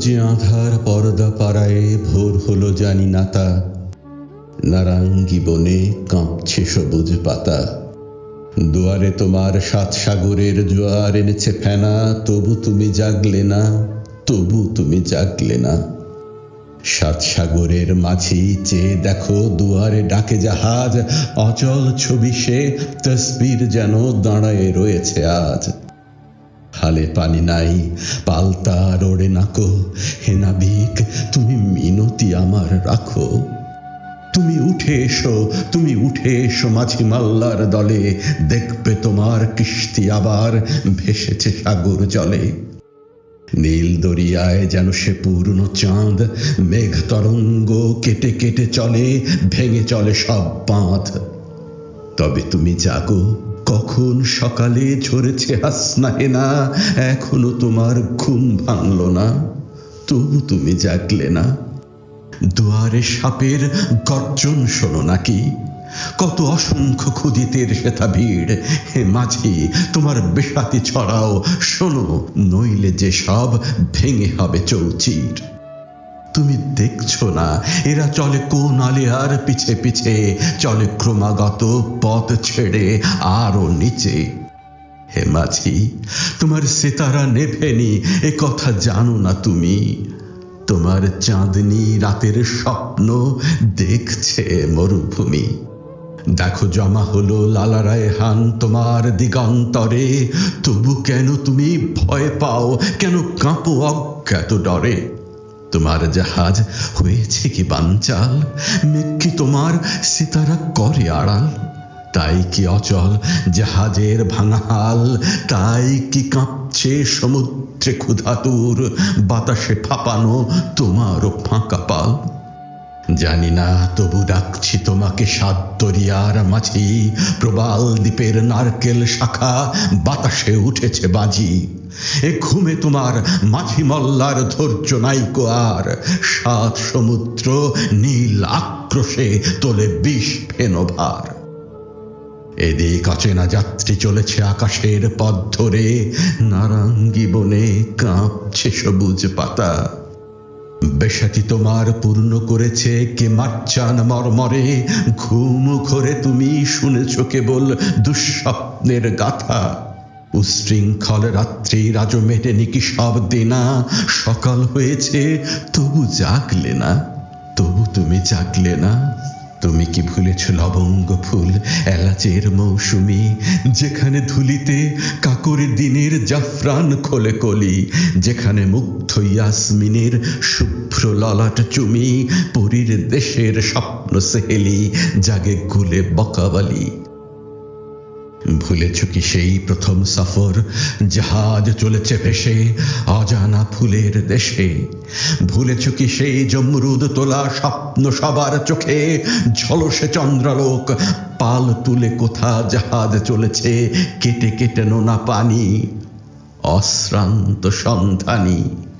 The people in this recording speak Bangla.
যে আধার পর্দা পাড়ায় ভোর হলো জানি না তা নারাঙ্গি বনে কাঁপছে সবুজ পাতা। দুয়ারে তোমার সাত সাগরের জোয়ার এনেছে ফেনা, তবু তুমি জাগলে না, তবু তুমি জাগলে না। সাত সাগরের মাঝি চেয়ে দেখো দুয়ারে ডাকে জাহাজ, অচল ছবি সে, তসবির যেন দাঁড়ায় রয়েছে আজ। হালে পানি নাই, পালতা রোড়ে নাকো। হে নাবিক, তুমি মিনতি আমার রাখো। তুমি উঠে এসো, তুমি উঠে এসো মাঝি মাল্লার দলে। দেখবে তোমার কিস্তি আবার ভেসেছে সাগর জলে। নীল দরিয়ায় যেন সে পূর্ণ চাঁদ, মেঘ তরঙ্গ কেটে কেটে চলে, ভেঙে চলে সব বাঁধ। তবে তুমি জাগো কখন সকালে ঝরেছে হাসনা হেনা এখনও তোমার ঘুম ভাঙল না। তবু তুমি জাগলে না। দুয়ারে সাপের গর্জন শোনো নাকি? কত অসংখ্য ক্ষুদিতের সেথা ভিড়। হে মাঝি, তোমার বেসাতি ছড়াও। শোনো, নইলে যে সব ভেঙে হবে চৌচির। তুমি দেখছ না, এরা চলে কোন আলিয়ার পিছে পিছে, চলে ক্রমাগত পথ ছেড়ে আরও নিচে। হে মাঝি, তোমার সিতারা নেভেনি, এ কথা জানো না তুমি। তোমার চাঁদনি রাতের স্বপ্ন দেখছে মরুভূমি। দেখো জমা হলো লালারায় হান তোমার দিগন্তরে, তবু কেন তুমি ভয় পাও, কেন কাঁপো অজ্ঞাত ডরে? তোমার জাহাজ হয়েছে কি বানচাল? মেঘ তোমার সিতারা করে আড়াল? তাই কি অচল জাহাজের ভাঙা হাল তাই কি কাঁপছে সমুদ্রে ক্ষুধাতুর? বাতাসে ফাপানো তোমারও ফাঁকা পাল? জানি না, তবু ডাকছি তোমাকে সাত দরিয়ার মাঝি। প্রবাল দ্বীপের নারকেল শাখা বাতাসে উঠেছে বাজি। এ তোমার মাঝি মল্লার ধৈর্য নাইকো আর। সাত সমুদ্র নীল আক্রোশে তোলে বিষ ফেনো ভার এদিক অচেনা যাত্রী চলেছে আকাশের পথ ধরে। নারাঙ্গি বনে কাঁপছে সবুজ পাতা। বেশাটি তোমার পূর্ণ করেছে কে মাচ্চান মরমরে। ঘুম ঘরে তুমি শুনেছ কেবল দুঃস্বপ্নের গাথা। উশৃঙ্খল রাত্রি রাজ মেটেনি কি সব দেনা? সকাল হয়েছে, তবু জাগলে না। তবু তুমি জাগলে না। তুমি কি ভুলেছ লবঙ্গ ফুল, এলাচের মৌসুমি? যেখানে ধুলিতে কাকরে দিনের জাফরান খোলে কলি, যেখানে মুগ্ধ ইয়াসমিনের শুভ্র ললাট চুমি, পরীর দেশের স্বপ্ন সেহেলি, জাগে গুলে বকাবালি। ভুলেছ কি সেই প্রথম সফর? জাহাজ চলেছে ভেসে, অজানা ফুলের দেশে। ভুলেছ কি সেই জমরুদ তোলা স্বপ্ন সবার চোখে? ঝলসে চন্দ্রালোক, পাল তুলে কোথা জাহাজ চলেছে? কেটে কেটে নোনা পানি, অশ্রান্ত সন্ধানী।